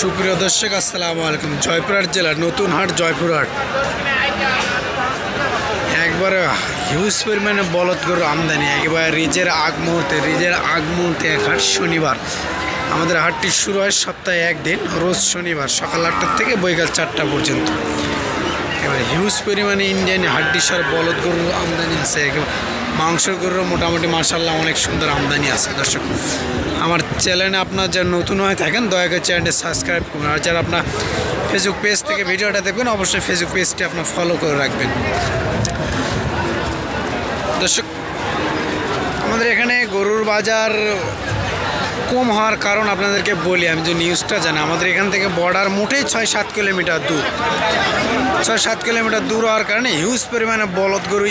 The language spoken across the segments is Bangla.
সুপ্রিয় দর্শক, আসসালামু আলাইকুম। জয়পুরহাট জেলার নতুন হাট জয়পুরহাট। একবারে হিউজ পরিমাণে বলদ গরু আমদানি, একেবারে রিজের আগ মুহূর্তে, রিজের আগ মুহূর্তে এক হাট শনিবার। আমাদের হাটটি শুরু হয় সপ্তাহে একদিন, রোজ শনিবার, সকাল আটটার থেকে বৈকাল চারটা পর্যন্ত। এবার হিউজ পরিমাণে ইন্ডিয়ান হাড্ডিসার বলদ গরুর আমদানি আছে, একেবারে মাংসের গরুরও মোটামুটি মার্শাল্লাহ অনেক সুন্দর আমদানি আছে। দর্শক, আমার চ্যানেলে আপনার যারা নতুন হয়ে থাকেন, দয়া করে চ্যানেলটি সাবস্ক্রাইব করুন। আর যারা আপনার ফেসবুক পেজ থেকে ভিডিওটা দেখবেন, অবশ্যই ফেসবুক পেজটি আপনার ফলো করে রাখবেন। দর্শক, আমাদের এখানে গরুর বাজার কম হওয়ার কারণ আপনাদেরকে বলি, আমি যে নিউজটা জানি, আমাদের এখান থেকে বর্ডার মোটেই ছয় সাত কিলোমিটার দূর। ছয় সাত কিলোমিটার দূর হওয়ার কারণে হিউজ পরিমাণে বলদ গরু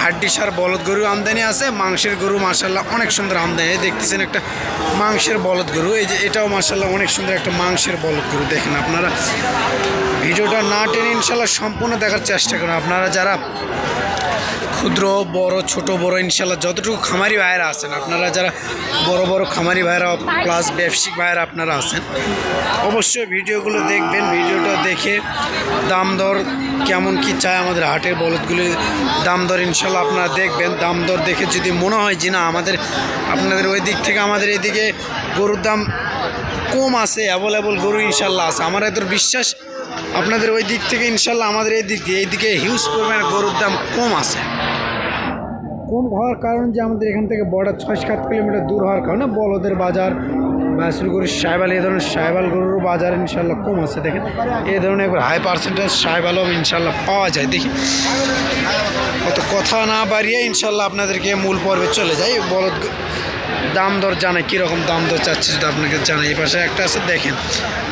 হাড্ডিসার বলদ গরু আমদানি আছে, মাংসের গরু মার্শাল্লাহ অনেক সুন্দর আমদানি। দেখতেছেন একটা মাংসের বলদ গরু, এই যে এটাও মার্শাল্লাহ অনেক সুন্দর একটা মাংসের বলদ গরু। দেখেন আপনারা ভিডিওটা না টেনে ইনশাল্লাহ সম্পূর্ণ দেখার চেষ্টা করুন। আপনারা যারা ক্ষুদ্র, বড়, ছোট, বড়, ইনশাল্লাহ যতটুকু খামারি ভাইয়েরা আছেন, আপনারা যারা বড় বড় খামারি ভাইয়েরা, প্লাস ব্যবসায়িক ভাইয়েরা আপনারা আছেন, অবশ্যই ভিডিওগুলো দেখবেন, ভিডিওটা দেখে দাম দর কেমন কি চায় আমাদের হাটের বলদগুলি, দাম দর ইনশাল্লাহ আপনারা দেখবেন। দাম দর দেখে যদি মনে হয় যে না, আমাদের, আপনাদের ওই দিক থেকে আমাদের এদিকে গরুর দাম কম আছে অ্যাভেলেবল গরু ইনশাল্লাহ আছে। আমার এত বিশ্বাস আপনাদের ওই দিক থেকে ইনশাল্লাহ আমাদের এই দিক এইদিকে হিউজ পরিমাণে গরুর দাম কম আছে। কম হওয়ার কারণ যে আমাদের এখান থেকে বর্ডার ছয় সাত কিলোমিটার দূর হওয়ার কারণে বলদের বাজার, বাসুর গরুর সাইবাল, এই ধরনের সাইবাল গরুর বাজার ইনশাল্লাহ কম আছে। দেখেন, এই ধরনের একবার হাই পার্সেন্টেজ সাইবালও ইনশাল্লাহ পাওয়া যায়। দেখি, অত কথা না বাড়িয়ে ইনশাল্লাহ আপনাদেরকে মূল পর্বে চলে যায় বলদ দাম দর জানাই, কীরকম দাম দর চাচ্ছে যদি আপনাকে জানাই। এই পাশে একটা আছে, দেখেন,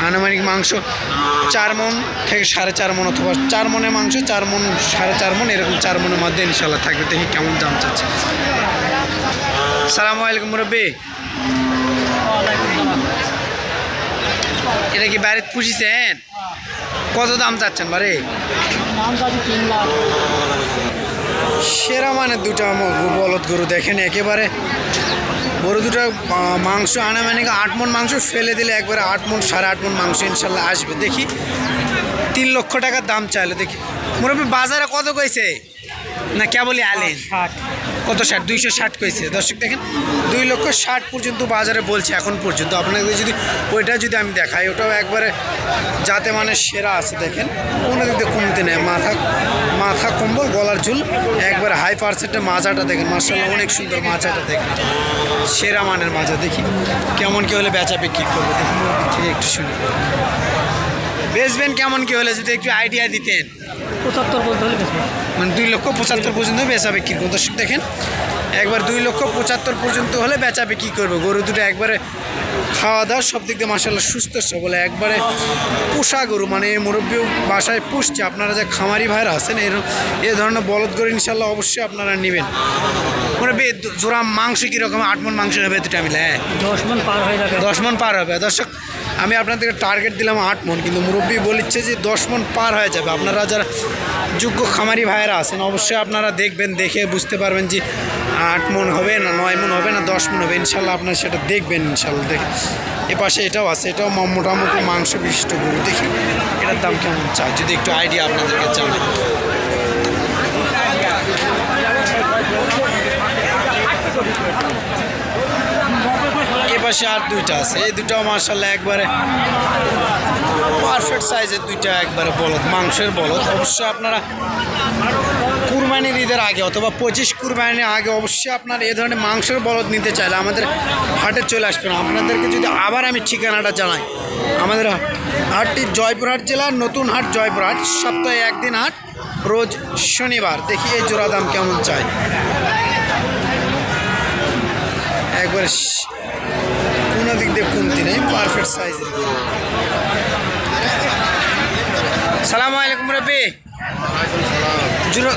আনুমানিক মাংস চার মন থেকে সাড়ে চার মন অথবা চার মনে মাংস, চার মন, সাড়ে চার মন, এরকম চার মনের মধ্যে ইনশাল্লাহ থাকবে। দেখি কেমন দাম চাচ্ছে। সালামু আলাইকুম মুরব্বী। এটা কি বাড়িতে পুষিছেন কত দাম চাচ্ছেন বারে সেরা মানে দুটো বলদ গরু দেখেন একেবারে। গরু দুটো মাংস আনা মানে আট মন মাংস ফেলে দিলে একবারে আট মন সাড়ে আট মন মাংস ইনশাল্লাহ আসবে। দেখি, তিন লক্ষ টাকার দাম চাইলো, দেখি। মোটামুটি বাজারে কত কইছে? না, কেবলই আলেন? কত ষাট? দুইশো ষাট কইছে। দর্শক দেখেন, দুই লক্ষ ষাট পর্যন্ত বাজারে বলছে এখন পর্যন্ত। আপনাদের যদি ওইটা যদি আমি দেখাই, ওটাও একবারে যাতে মানে সেরা আছে, দেখেন। কোনো দিক কমতে নেই। মাথা মাথা কম্বল, গলার ঝুল, একবারে হাই পার্সেন্টের মাজাটা দেখেন। মার্শাল্লাহ অনেক সুন্দর মাজাটা দেখেন। সেরা মানের মাজা। দেখি কেমন কি হলে বেচা বিক্রি করব। দেখুন একটু শুনি। বেচবেন কেমন কি হলে? যদি একটু আইডিয়া দিতেন। পঁচাত্তর বলতে হলে বেশি মানে দুই লক্ষ পঁচাত্তর পর্যন্ত বেচা বিক্রি করব। দর্শক দেখেন একবার দুই লক্ষ পঁচাত্তর পর্যন্ত হলে বেচা বিক্রি করবে। গরু দুটো একবারে খাওয়া দাওয়া সব দিক দিয়ে মাসাল্লাহ সুস্থ সবলে একবারে পোষা গরু। মানে এই মুরব্বী বাসায় পুষছে। আপনারা যে খামারি ভাইরা আছেন এর এ ধরনের বলদ গরু ইনশাল্লাহ অবশ্যই আপনারা নেবেন। মুরব্বী জোড়া মাংস কীরকম? আট মন মাংস হবে দুটা মিলে হ্যাঁ? দশ মন পার হয়ে যাবে। দশ মন পার হবে। দর্শক আমি আপনাদেরকে টার্গেট দিলাম আট মন, কিন্তু মুরব্বী বলিচ্ছে যে দশ মন পার হয়ে যাবে। আপনারা যারা যোগ্য খামারি ভাইয়েরা আছেন, অবশ্যই আপনারা দেখবেন, দেখে বুঝতে পারবেন যে আট মন হবে না, নয় মন হবে না, দশ মন হবে। ইনশাল্লাহ আপনারা সেটা দেখবেন, ইনশাল্লাহ দেখ। এ পাশে এটাও আছে, এটাও মোটামুটি মাংস বিশিষ্ট গরু। দেখি, এটার দাম কেমন চাই? যদি একটু আইডিয়া আপনাদেরকে জানাই এ পাশে আর দুইটা আছে। এই দুটাও মার্শাল্লাহ একবারে পারফেক্ট সাইজের দুইটা একবারে বলদ, মাংসের বলদ। অবশ্যই আপনারা কুরবানির ঈদের আগে অথবা পঁচিশ কুরবানির আগে অবশ্যই আপনার এই ধরনের মাংসের বলদ নিতে চাইলে আমাদের হাটে চলে আসবেন। আপনাদেরকে যদি আবার আমি ঠিকানাটা জানাই, আমাদের হাটটি জয়পুরহাট জেলার নতুন হাট জয়পুরহাট। সপ্তাহে একদিন হাট, রোজ শনিবার। দেখি এই জোড়া দাম কেমন চাই। একবারে দিক দিয়ে কমতি নেই পারফেক্ট সাইজের গরু। সালাম আলাইকুম রবি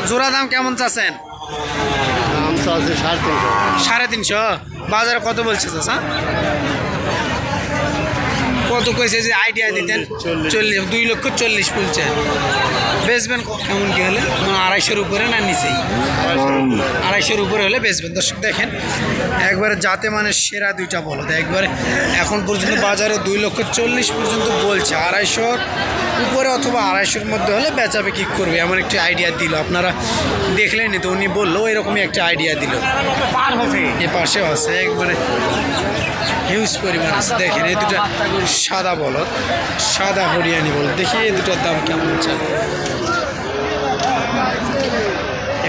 জোড়া দাম কেমন চাচ্ছেন? সাড়ে তিনশো। বাজারে কত বলছে চাষা কত কইছে যে আইডিয়া দিতেন? চল্লিশ। দুই লক্ষ চল্লিশ বলছেন বেচবেন কেমন কি হলে? আড়াইশোর উপরে না নিচেই? আড়াইশোর উপরে হলে বেচবেন দর্শক, দেখেন, একবারে যাতে মানে সেরা দুইটা বলদ একবারে এখন পর্যন্ত বাজারে দুই লক্ষ চল্লিশ পর্যন্ত বলছে। আড়াইশোর উপরে অথবা আড়াইশোর মধ্যে হলে বেচাবে কি করবে। এমন একটি আইডিয়া দিল। আপনারা দেখলেনি তো, উনি বলল, এরকমই একটা আইডিয়া দিল। এ পাশেও আছে, একবারে হিউজ পরিমাণ আছে। দেখেন, এই দুটো সাদা বলদ, সাদা হরিয়ানি বলদ। দেখি এই দুটোর দাম কেমন চাই।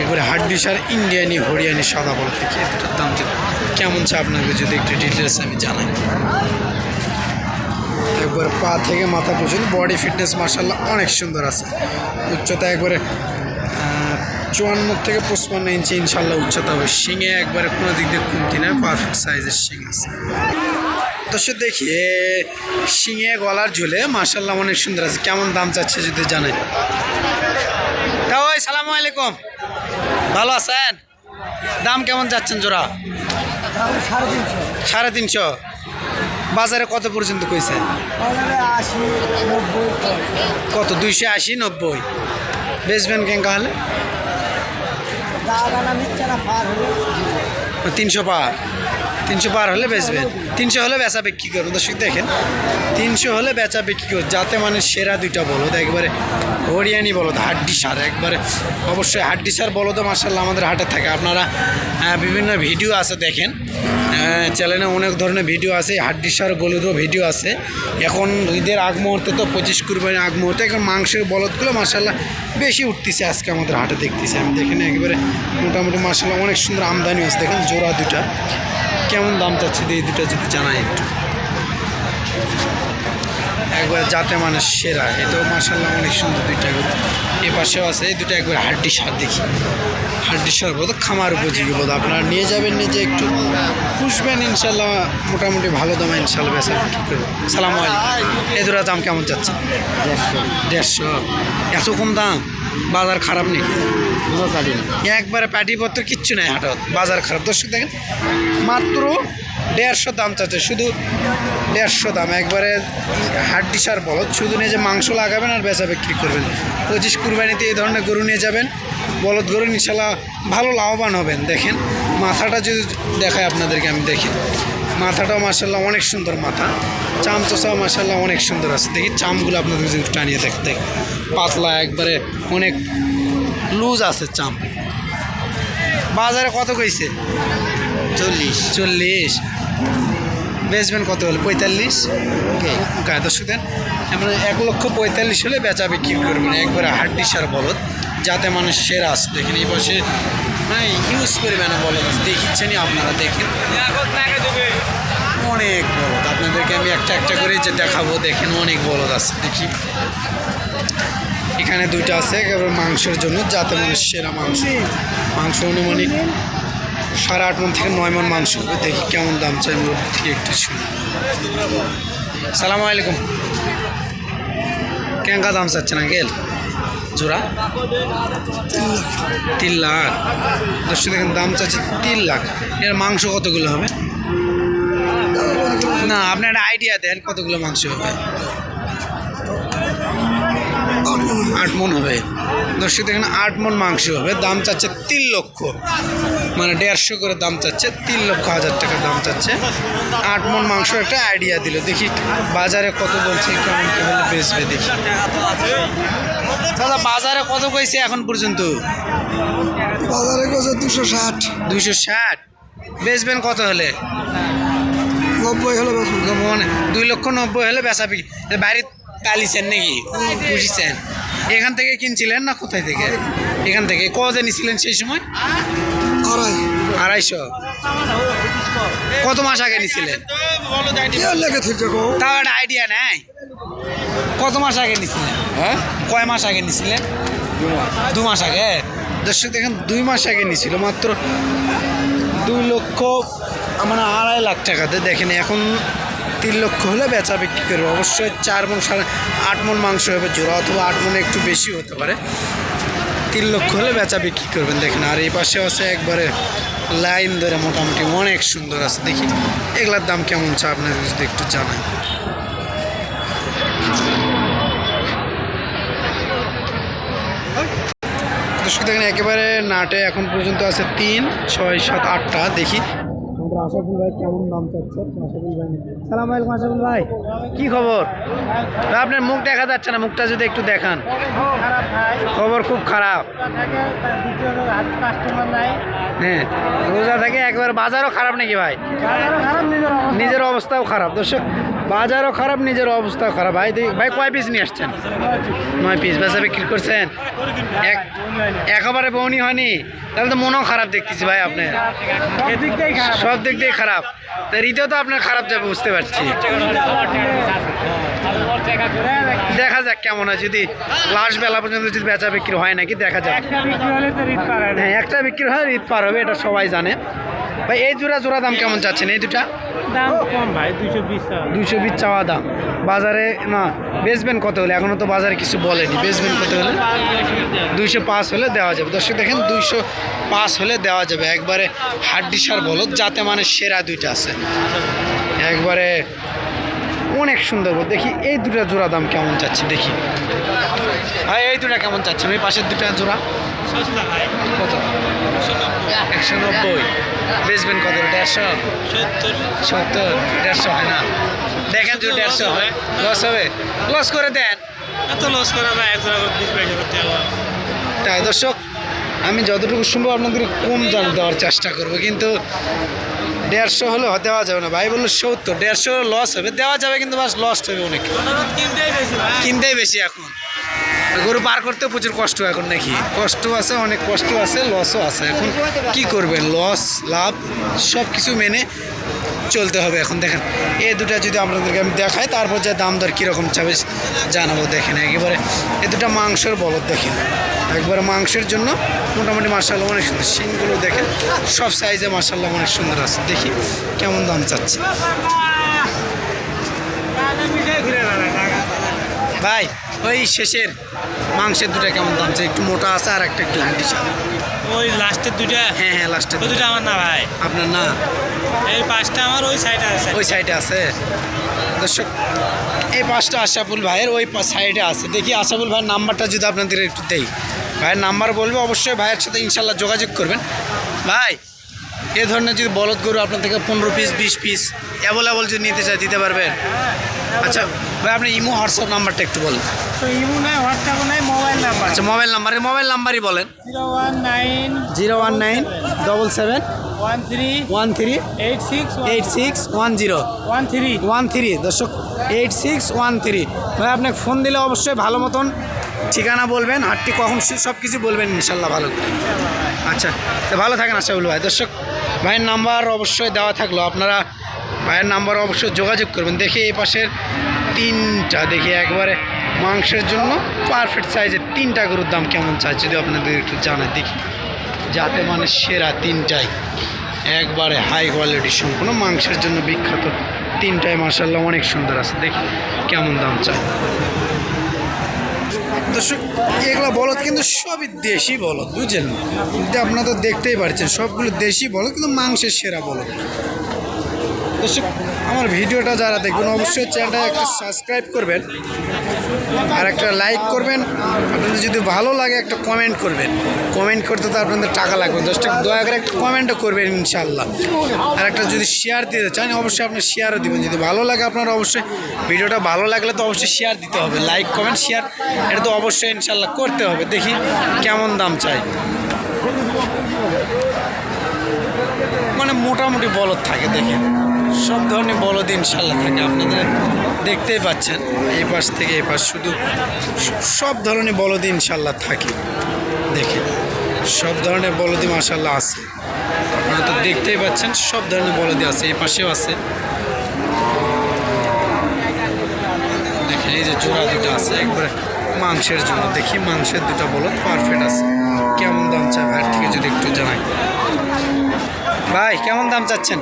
একবারে হাড্ডিসার ইন্ডিয়ানি হরিয়ানি সাদা বলদ, দেখি এই দুটোর দাম কেমন চা আপনাকে যদি একটু ডিটেলস আমি জানাই। একবার পা থেকে মাথা পর্যন্ত বডি ফিটনেস মার্শাল্লাহ অনেক সুন্দর আছে। উচ্চতা একবারে চুয়ান্ন থেকে পঁচপান্ন ইঞ্চি ইনশাল্লাহ উচ্চতা হবে। শিঙে একবারে কোনো দিক দিয়ে কমতি না পারফেক্ট সাইজের শিং আছে। দর্শক, দেখি শিঙে গলার ঝুলে মার্শাল্লাহ অনেক সুন্দর আছে। কেমন দাম চাচ্ছে যদি জানেন তা ওই সালামু আলাইকুম। ভালো আছেন? দাম কেমন যাচ্ছেন জোড়া? সাড়ে তিনশো। বাজারে কত পর্যন্ত কইছে? কত? দুইশো আশি, নব্বই। বেচবেন কেঙ্কা হলে দাগানা নিচ্ছে না পার হলে তিনশো পার। তিনশো পার হলে বেচবেন তিনশো হলে বেচা বিক্রি করব। দর্শক, দেখেন, তিনশো হলে বেচা বিক্রি করব। যাতে মানে সেরা দুইটা বলদ, একবারে হরিয়ানি বলদ, হাড্ডি সার, একবারে অবশ্যই হাড্ডি সার বলদ মার্শাল্লাহ আমাদের হাটে থাকে। আপনারা বিভিন্ন ভিডিও আছে, দেখেন চ্যানেলে অনেক ধরনের ভিডিও আছে, হাড্ডি সার গরুরও ভিডিও আছে। এখন ঈদের আগ মুহূর্তে তো পঁচিশ কুরবানি আগ মুহূর্তে এখন মাংসের বলদগুলো মার্শাল্লাহ বেশি উঠতেছে আজকে আমাদের হাটে দেখতেছি। আমি দেখেন, একবারে মোটামুটি মার্শাল্লাহ অনেক সুন্দর আমদানি আছে দেখেন, জোড়া দুটা কেমন দাম চাচ্ছে এই দুটো যদি জানাই একটু। একবার যাতে মানে সেরা এটাও মার্শাল্লাহ অনেক সুন্দর দুইটা এ পাশেও আছে এই দুটো একবার হাড্ডি সার দেখি। হাড্ডি সার বোধ খামার উপযোগী বোধ আপনারা নিয়ে যাবেন নিজে একটু পুষবেন ইনশাল্লাহ মোটামুটি ভালো দামে ইনশাল্লাহ বেচা বিক্রি করব। সালাম আলাইকুম। এই দুটার দাম কেমন চাচ্ছে দেড়শো। এত কম দাম? বাজার খারাপ নেই। একবারে প্যাটিপত্র কিচ্ছু নেই হাটত বাজার খারাপ। দর্শক দেখেন মাত্র দেড়শো দাম চাচ্ছে শুধু দেড়শো দাম। একবারে হাড্ডি সার বলদ শুধু নিয়ে যে মাংস লাগাবেন আর বেচা বিক্রি করবেন। পঁচিশ কুরবানিতে এই ধরনের গরু নিয়ে যাবেন বলদ গরু ইনশাল্লাহ ভালো লাভবান হবেন। দেখেন মাথাটা যদি দেখায় আপনাদেরকে আমি দেখি। মাথাটাও মার্শাল্লাহ অনেক সুন্দর মাথা। চাম চোষাও মার্শাল্লাহ অনেক সুন্দর আছে। দেখি চামগুলো আপনাদের যদি টানিয়ে দেখতে। পাতলা একবারে অনেক লুজ আছে চাম। বাজারে কত কইছে? চল্লিশ। চল্লিশ। বেচবেন কত হলে? পঁয়তাল্লিশ? গায়ে দর্শক দেন মানে এক লক্ষ পঁয়তাল্লিশ হলে বেচা বিক্রি করবেন একবারে হাড্ডি সার বলদ যাতে মানুষ সেরা আছে। দেখেন এই পাশে মানে হিউজ পরিমাণে বলদ আছে দেখিচ্ছেনই আপনারা, দেখেন। অনেক বলদ। আপনাদেরকে আমি একটা একটা করে যে দেখাবো, দেখেন অনেক বলদ আছে, দেখি। এখানে দুইটা আছে, একেবারে মাংসের জন্য, যাতে মানে সেরা মাংস। মাংস অনুমানিক সাড়ে আট মন থেকে নয় মন মাংস হবে। দেখি কেমন দাম চাই মোট থেকে একটু শুনি। সালাম আলাইকুম। কেঙ্কা দাম চাচ্ছেন আঙ্কেল? জোড়া? তিন লাখ। দশ দেখেন দাম চাচ্ছে তিন লাখ। এর মাংস কতগুলো হবে? না আপনি একটা আইডিয়া দেন কতগুলো মাংস হবে। আট মন হবে। দর্শক দেখেন আট মন মাংস হবে। দাম চাচ্ছে তিন লক্ষ। মানে দেড়শো করে দাম চাচ্ছে তিন লক্ষ হাজার টাকা দাম চাচ্ছে। আট মন মাংস একটা আইডিয়া দিল। দেখি বাজারে কত বলছে কেমন কি হলে বেচবে দেখি। দাদা বাজারে কত কইছে এখন পর্যন্ত? বাজারে গেছে দুশো ষাট। দুশো ষাট? বেচবেন কত হলে? নব্বই হলে মানে দুই লক্ষ নব্বই হলে বেচা বিক্রি। বাইরে পালিছেন নাকি? পুষিছেন এখান থেকে কিনছিলেন না কোথায় থেকে? এখান থেকে। কত নিছিলেন সেই সময়? আড়াই। আড়াইশো। কত মাস আগে নিছিলেন? তাও একটা আইডিয়া নেই। কত মাস আগে নিছিলেন? হ্যাঁ? কয় মাস আগে নিছিলেন? দু মাস আগে? দর্শক দেখেন দুই মাস আগে নিছিল। মাত্র দুই লক্ষ মানে আড়াই লাখ টাকাতে দেখেন এখন তিন লক্ষ হলে বেচা বিক্রি করব। অবশ্যই চার মন সাড়ে আট মন মাংস হবে জোড়া, অথবা আট মনে একটু বেশি হতে পারে। তিন লক্ষ হলে বেচা বিক্রি করবেন, দেখেন। আর এই পাশে আছে একবারে লাইন ধরে মোটামুটি অনেক সুন্দর আছে, দেখি। এগুলার দাম কেমন চা, আপনার যদি একটু জানাই দর্শক, দেখেন, একেবারে নাটে এখন পর্যন্ত আছে তিন, ছয়, সাত, আটটা, দেখি। আমাদের আশাফুল ভাই কেমন নাম চাচ্ছেন আশাফুল ভাই সালাম আলাইকুম আশাফুল ভাই। কি খবর? আপনার মুখ দেখা যাচ্ছে না মুখটা যদি একটু দেখান। খবর খুব খারাপ। হ্যাঁ রোজা থাকে একবার বাজারও খারাপ নাকি ভাই? নিজের অবস্থাও খারাপ। দর্শক বাজারও খারাপ নিজের অবস্থাও খারাপ। ভাই ভাই কয় পিস নিয়ে আসছেন? নয় পিস বেচা বিক্রি করছেন? এক একেবারে বউনি হয়নি? তাহলে তো মনও খারাপ দেখতেছি ভাই আপনার। সব দিক দিয়ে খারাপ। তা ঋতেও তো আপনার খারাপ যাবে বুঝতে পারছি। দেখা যাক কেমন হয়। যদি লাস্ট বেলা পর্যন্ত যদি বেচা বিক্রি হয় নাকি দেখা যাক। একটা বিক্রি হ্যাঁ একটা বিক্রি হয় ঈদ পার হবে এটা সবাই জানে। ভাই এই জোড়া জোড়া দাম কেমন চাচ্ছেন? এই দুটা? দাম কম ভাই দুইশো বিশ টাকা। দুইশো বিশ চাওয়া দাম। বাজারে না বেচবেন কত হলে? এখনও তো বাজারে কিছু বলেনি। বেচবেন কত হলে? দুইশো পাঁচ হলে দেওয়া যাবে। দর্শক দেখেন দুইশো পাঁচ হলে দেওয়া যাবে। একবারে হাড্ডিসার বলদ যাতে মানে সেরা দুইটা আছে। একবারে অনেক সুন্দর। দেখি এই দুটা জোড়া দাম কেমন চাচ্ছি? দেখি। ভাই এই দুটা কেমন চাচ্ছেন ওই পাশের দুটা জোড়া। কত? একশো নব্বই। বেচবেন কত? দেড়শো? সত্তর। দেড়শো হয় না। দেখেন যদি দেড়শো হয় লস হবে। লস করে দেন। এত লস করে এক তাই দর্শক আমি যতটুকু সম্ভব আপনাদের কম দাম দেওয়ার চেষ্টা করব কিন্তু দেড়শো হলে দেওয়া যাবে না। ভাই বলল সত্তর দেড়শো লস হবে। দেওয়া যাবে কিন্তু বাস লস হবে অনেক। কিনতেই বেশি এখন। গরু পার করতে প্রচুর কষ্ট এখন নাকি? কষ্ট আছে, অনেক কষ্ট আছে লসও আছে। এখন কি করবে লস লাভ সব কিছু মেনে চলতে হবে এখন, দেখেন। এই দুটা যদি আপনাদেরকে আমি দেখাই, তারপর যে দাম দর কীরকম চাবে জানাব, দেখেন। একেবারে এ দুটা মাংসের বলদ, দেখেন। একবারে মাংসের জন্য মোটামুটি মার্শাল্লাহ অনেক সুন্দর। শিনগুলো দেখেন, সব সাইজে মার্শাল্লাহ অনেক সুন্দর আছে। দেখি কেমন দাম চাচ্ছে। ভাই ওই শেষের মাংসের দুটা কেমন দাম একটু মোটা আছে আর একটা একটু হান্ডি চাল ওই লাস্টের দুইটা? হ্যাঁ হ্যাঁ লাস্টের দুটো আমার না ভাই। আপনার না? এই পাঁচটা আমার ওই সাইডে আছে। ওই সাইডে আছে? দর্শক এই পাঁচটা আশাফুল ভাইয়ের ওই সাইডে আছে। দেখি আশাফুল ভাইয়ের নাম্বারটা যদি আপনাদের একটু দেই। ভাইয়ের নাম্বার বলবে অবশ্যই ভাইয়ের সাথে ইনশাল্লাহ যোগাযোগ করবেন। ভাই এ ধরনের যদি বলদ গরু আপনার থেকে পনেরো পিস বিশ পিস অ্যাভেলেবল যদি নিতে চাই দিতে পারবেন? আচ্ছা ভাই আপনি ইমো হোয়াটসঅ্যাপ নাম্বারটা একটু বলেন। তো ইমো নাই নাই মোবাইল নাম্বার। আচ্ছা মোবাইল নাম্বার মোবাইল নাম্বারই বলেন। Zero one nine zero one nine double seven one three one three eight six eight six one zero. One three. One three দর্শক এইট সিক্স ওয়ান থ্রি। ভাই আপনাকে ফোন দিলে অবশ্যই ভালো মতন ঠিকানা বলবেন হাটটি কখন সব কিছু বলবেন ইনশাল্লাহ ভালো করে। আচ্ছা তো ভালো থাকেন আশাবুল ভাই। দর্শক ভাইয়ের নাম্বার অবশ্যই দেওয়া থাকল। আপনারা ভাইয়ের নাম্বার অবশ্যই যোগাযোগ করবেন। দেখি এই পাশের তিনটা, দেখি একবারে মাংসের জন্য পারফেক্ট সাইজের তিনটা গরুর দাম কেমন চাই, যদি আপনাদের একটু জানাই। দেখি, যাতে মানে সেরা তিনটাই। একবারে হাই কোয়ালিটি সম্পূর্ণ মাংসের জন্য বিখ্যাত তিনটায় মার্শাল্লাহ অনেক সুন্দর আছে। দেখি কেমন দাম চাই। দর্শক, এগুলো বলদ কিন্তু সবই দেশি বলদ, বুঝছেন? আপনারা তো দেখতেই পারছেন, সবগুলো দেশি বলদ, কিন্তু মাংসের সেরা বলদ। দর্শক, আমার ভিডিওটা যারা দেখবেন, অবশ্যই চ্যানেলটা একটা সাবস্ক্রাইব করবেন। আর একটা লাইক করবেন। আপনাদের যদি ভালো লাগে একটা কমেন্ট করবেন। কমেন্ট করতে তো আপনাদের টাকা লাগবে। দশ টাকা দয়া করে একটা কমেন্টও করবেন ইনশাল্লাহ আর একটা যদি শেয়ার দিতে চান, অবশ্যই আপনি শেয়ারও দেবেন। যদি ভালো লাগে আপনারা, অবশ্যই ভিডিওটা ভালো লাগলে তো অবশ্যই শেয়ার দিতে হবে। লাইক কমেন্ট শেয়ার এটা তো অবশ্যই ইনশাল্লাহ করতে হবে। দেখি কেমন দাম চাই। মানে মোটামুটি বলদ থাকে, দেখেন। সব ধরনের বলদ ইনশাল্লাহ থাকে, আপনাদের দেখতেই পাচ্ছেন। এই পাশ থেকে এই পাশ শুধু সব ধরনের বলদ ইনশাল্লাহ থাকে দেখেন সব ধরনের বলদি মাসাল্লাহ আছে। আপনারা তো দেখতেই পাচ্ছেন, সব ধরনের বলদি আছে, এই পাশেও আছে। দেখেন, এই যে জোড়া দুটো আছে, একবারে মাংসের জন্য। দেখি মাংসের দুটো বলদ পারফেক্ট আছে। কেমন দাম চাই ভাইয়ের থেকে যদি একটু জানাই। ভাই, কেমন দাম চাচ্ছেন?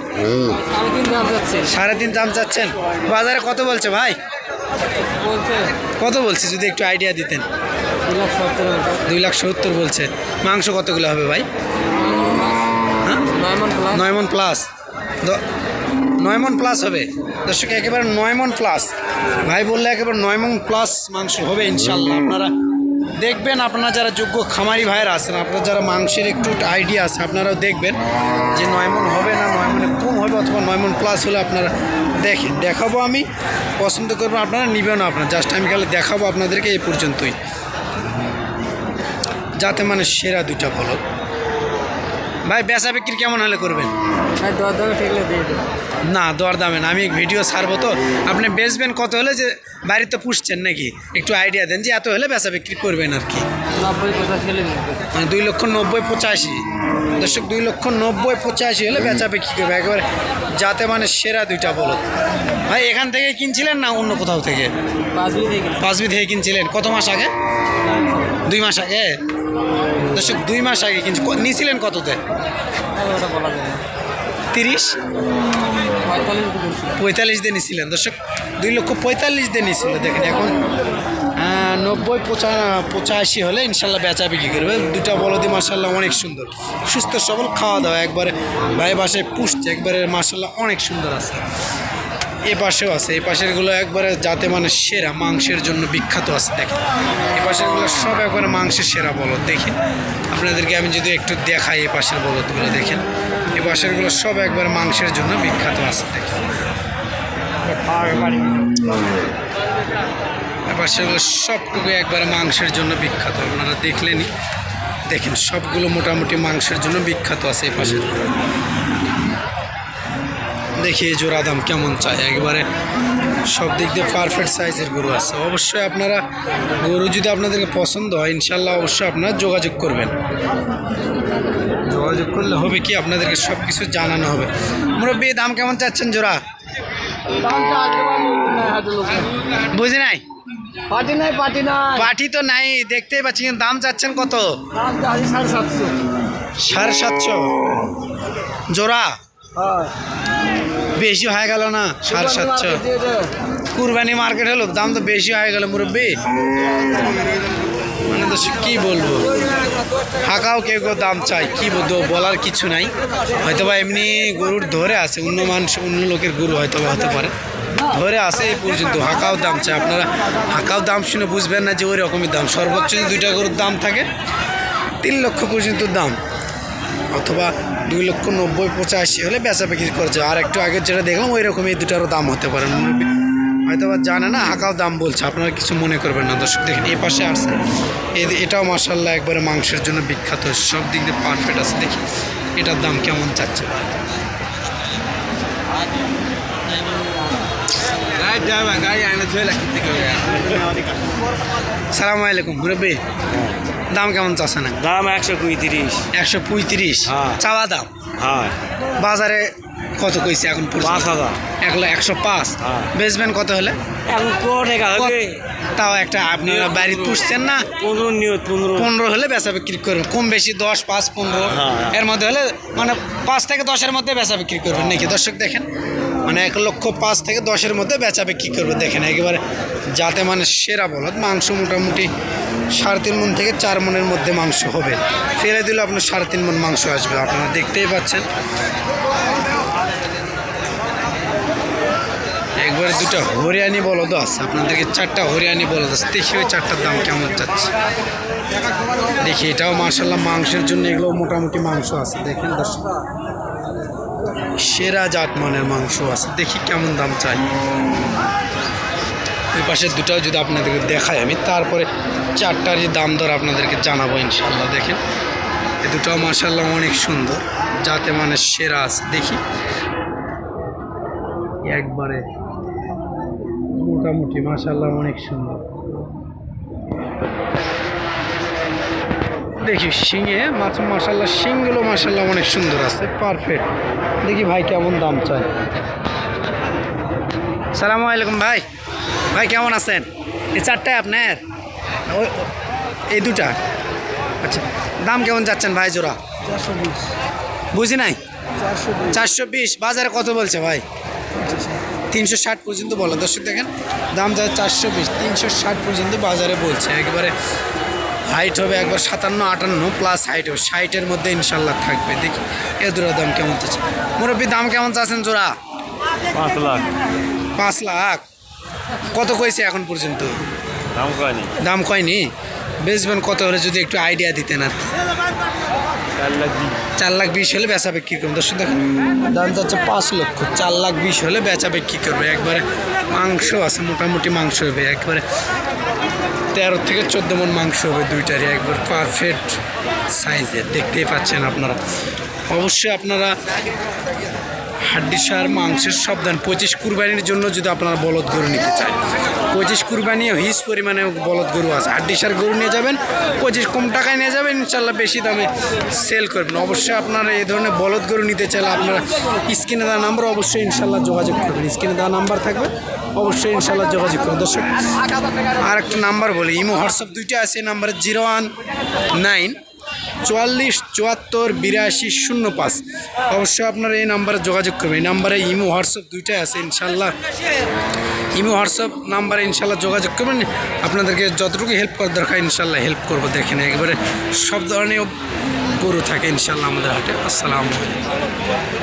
সাড়ে তিন দাম চাচ্ছেন। বাজারে কত বলছে ভাই? কত বলছে, যদি একটু আইডিয়া দিতেন। দুই লাখ সত্তর বলছে। মাংস কতগুলো হবে ভাই? হ্যাঁ? নয় মন প্লাস দ- নয় মন প্লাস হবে। দর্শক, একেবারে নয় মন প্লাস ভাই বললে একেবারে নয় মন প্লাস মাংস হবে ইনশাল্লাহ। আপনারা দেখবেন আপনারা যারা যোগ্য খামারি ভাইয়েরা আছেন, আপনারা যারা মাংসের একটু আইডিয়া আছে, আপনারাও দেখবেন যে নয়মন হবে না নয় মনে কম হবে অথবা নয় মন প্লাস হলে আপনারা দেখেন, দেখাবো আমি, পছন্দ করব আপনারা, নিবেন না আপনার। জাস্ট আমি খালি দেখাবো আপনাদেরকে এই পর্যন্তই। যাতে মানে সেরা দুটা বলো ভাই বেচা বিক্রি কেমন হলে করবেন? না দর দামে না আমি ভিডিও ছাড়বো তো। আপনি বেচবেন কত হলে যে বাড়িতে পুষছেন নাকি? একটু আইডিয়া দেন যে এত হলে বেচা বিক্রি করবেন আর কি। মানে দুই লক্ষ নব্বই পঁচাশি। দর্শক দুই লক্ষ নব্বই পঁচাশি হলে বেচা বিক্রি করবে। একেবারে যাতে মানে সেরা দুইটা বলো ভাই এখান থেকে কিনছিলেন না অন্য কোথাও থেকে? পাঁচবি থেকে কিনছিলেন। কত মাস আগে? দুই মাস আগে? দুই মাস আগে কিনছি ক- নিয়েছিলেন কততে? তিরিশ? পঁয়তাল্লিশ দিয়ে নিয়েছিলেন। দর্শক, দুই লক্ষ পঁয়তাল্লিশ দিয়ে নিয়েছিল, দেখেন এখন। নব্বই, পঁচা, পঁচাশি হলে ইনশাল্লাহ বেচা বিক্রি করবে। দুটা বলদি মার্শাল্লাহ অনেক সুন্দর। সুস্থ সবল খাওয়া দাওয়া একবারে ভাই বাসায় পুষছে, একবারে মার্শাল্লাহ অনেক সুন্দর আছে। এ পাশেও আছে। এই পাশেরগুলো একবারে যাতে মানে সেরা, মাংসের জন্য বিখ্যাত আছে, দেখেন। এ পাশেরগুলো সব একবারে মাংসের সেরা বলদ, দেখেন। আপনাদেরকে আমি যদি একটু দেখাই এ পাশের বলদগুলো, দেখেন। এ পাশেরগুলো সব একবারে মাংসের জন্য বিখ্যাত আছে, দেখেন। এবার সেগুলো সবটুকু একবারে মাংসের জন্য বিখ্যাত, আপনারা দেখলেনই। দেখেন, সবগুলো মোটামুটি মাংসের জন্য বিখ্যাত আছে এই পাশে দেখি এই জোড়া দাম কেমন চায় একবারে সব দিক দিয়ে পারফেক্ট সাইজের গরু আছে। অবশ্যই আপনারা গরু যদি আপনাদেরকে পছন্দ হয় ইনশাল্লাহ অবশ্যই আপনারা যোগাযোগ করবেন। যোগাযোগ করলে হবে কি? আপনাদেরকে সব কিছু জানানো হবে। মুরব্বী দাম কেমন চাচ্ছেন জোড়া? বুঝি নাই? পার্টি তো নাই দেখতেই পাচ্ছি কিন্তু দাম চাচ্ছেন কত? সাড়ে সাতশো। সাড়ে সাতশো। জোড়া? হ্যাঁ। বেশি হয়ে গেল না সাড়ে সাতশো। কুরবানি মার্কেট হলো দাম তো বেশি হয়ে গেল মুরব্বী। মানে তো কি বলব? হাঁকাও কেউ কেউ দাম চাই কি বলব বলার কিছু নাই। হয়তো বা এমনি গরুর ধরে আছে অন্য মানুষ অন্য লোকের গরু হয়তো বা হতে পারে। ধরে আছে এই পর্যন্ত হাঁকাও দাম চাই আপনারা হাঁকাও দাম শুনে বুঝবেন না যে ওই রকমই দাম। সর্বোচ্চ দুইটা গরুর দাম থাকে তিন লক্ষ পর্যন্ত দাম। অথবা দুই লক্ষ নব্বই, পঁচাশি হলে বেচা বিক্রি করছে আর একটু আগে যেটা দেখলাম ওই রকম এই দুটারও দাম হতে পারে। হয়তো বা জানে না হাঁকাও দাম বলছে। আপনারা কিছু মনে করবেন না। দর্শক, দেখেন, এই পাশে আসছে এটাও মার্শাল্লাহ একবারে মাংসের জন্য বিখ্যাত। সব দিক দিয়ে পারফেক্ট আছে। দেখি, এটার দাম কেমন চাচ্ছে। সালাম আলাইকুম, মুরব্বী। দাম কেমন চাচ্ছে না দাম একশো পঁয়ত্রিশ। একশো পঁয়ত্রিশ। হ্যাঁ। চাওয়া দাম? হ্যাঁ। বাজারে কত কইছে এখন? পাঁচ হাজার। এক একশো পাঁচ। হ্যাঁ। বেচবেন কত হলে? তাও একটা আপনারা বাড়ি পুষছেন না? পনেরো নিয়ত পনেরো। পনেরো হলে বেচা বিক্রি করবেন। কম বেশি দশ পাঁচ পনেরো। হ্যাঁ। এর মধ্যে হলে মানে পাঁচ থেকে দশের মধ্যে বেচা বিক্রি করবেন নাকি? দর্শক দেখেন। মানে এক লক্ষ পাঁচ থেকে দশের মধ্যে বেচা বিক্রি করবে, দেখেন, একেবারে যাতে মানে সেরা বলদ। মাংস মোটামুটি সাড়ে তিন মন থেকে চার মনের মধ্যে মাংস হবে। ফেলে দিলে আপনার সাড়ে তিন মন মাংস আসবে, আপনারা দেখতেই পাচ্ছেন। একবারে দুটো হরিয়ানি বলদ আছে, আপনাদেরকে চারটা হরিয়ানি বলদ আছে। দেখি ওই চারটার দাম কেমন যাচ্ছে। দেখি, এটাও মার্শাল্লাহ মাংসের জন্য এগুলো মোটামুটি মাংস আছে, দেখেন দর্শক। সেরা জাত মানের মাংস আছে। দেখি কেমন দাম চাই। ওই পাশের দুটাও যদি আপনাদেরকে দেখাই আমি, তারপরে চারটারই দাম দর আপনাদেরকে জানাব ইনশাল্লাহ দেখেন এই দুটাও মার্শাল্লাহ অনেক সুন্দর, যাতে মানে সেরা আছে। দেখি। একবারে মোটামুটি মাশাল্লাহ অনেক সুন্দর। দেখি শিঙে মাছ মাশাল্লাহ শিংগুলো মাশাল্লাহ অনেক সুন্দর আছে পারফেক্ট দেখি ভাই কেমন দাম চায়। সালামু আলাইকুম ভাই। ভাই কেমন আছেন? এই চারটায় আপনার? ওই এই দুটা? আচ্ছা দাম কেমন যাচ্ছেন ভাই জোড়া? চারশো বিশ। বুঝি নাই? চারশো বিশ। চারশো বিশ বাজারে কত বলছে ভাই? তিনশো ষাট। পর্যন্ত বলো দর্শক দেখেন দাম যায় চারশো বিশ তিনশো ষাট পর্যন্ত বাজারে বলছে একেবারে হাইট হবে একবার সাতান্ন আটান্ন প্লাস হাইট হবে। ষাটের মধ্যে ইনশাল্লাহ থাকবে। দেখি এ দুরা দাম কেমন চাচ্ছে? মুরব্বী দাম কেমন চাচ্ছেন জোড়া? পাঁচ লাখ। পাঁচ লাখ। কত কইছে এখন পর্যন্ত? দাম কয়নি? দাম কয়নি? বেচবেন কত হলে যদি একটু আইডিয়া দিতেন আর কি। চার লাখ বিশ। হলে বেচা বিক্রি করবে দর্শক দেখেন দাম যাচ্ছে পাঁচ লক্ষ। চার লাখ বিশ হলে বেচা বিক্রি করবে। একবারে মাংস আছে মোটামুটি মাংস হবে। একবারে তেরো থেকে চোদ্দ মন মাংস হবে দুইটারই, একবার পারফেক্ট সাইজের দেখতেই পাচ্ছেন আপনারা। অবশ্যই আপনারা হাড্ডি সার মাংসের সব দেন পঁচিশ কুরবানির জন্য যদি আপনারা বলদ গরু নিতে চান। পঁচিশ কুরবানিও হিস পরিমাণে বলদ গরু আছে। হাড্ডি সার গরু নিয়ে যাবেন, পঁচিশ কম টাকায় নিয়ে যাবেন ইনশাল্লাহ বেশি দামে সেল করবেন। অবশ্যই আপনারা এই ধরনের বলদ গরু নিতে চাইলে আপনারা স্ক্রিনে দেওয়া নাম্বার অবশ্যই ইনশাল্লাহ যোগাযোগ করবেন। স্ক্রিনে দেওয়া নাম্বার থাকবে, অবশ্যই ইনশাল্লাহ যোগাযোগ করবেন দর্শক আর একটা নাম্বার বলি, ইমো, হোয়াটসঅ্যাপ দুইটা আছে নাম্বার জিরো ওয়ান নাইন চুয়াল্লিশ, চুয়াত্তর, বিরাশি, শূন্য পাঁচ। অবশ্যই আপনারা এই নাম্বারে যোগাযোগ করবেন। এই নাম্বারে ইমো, হোয়াটসঅ্যাপ দুইটাই আছে, ইনশাল্লাহ। ইমো, হোয়াটসঅ্যাপ নাম্বারে ইনশাল্লাহ যোগাযোগ করবেন। আপনাদেরকে যতটুকু হেল্প করার দরকার, ইনশাল্লাহ হেল্প করব। দেখেন, একবারে সব ধরনের গরু থাকে, ইনশাল্লাহ আমাদের হাটে। আসসালামু আলাইকুম।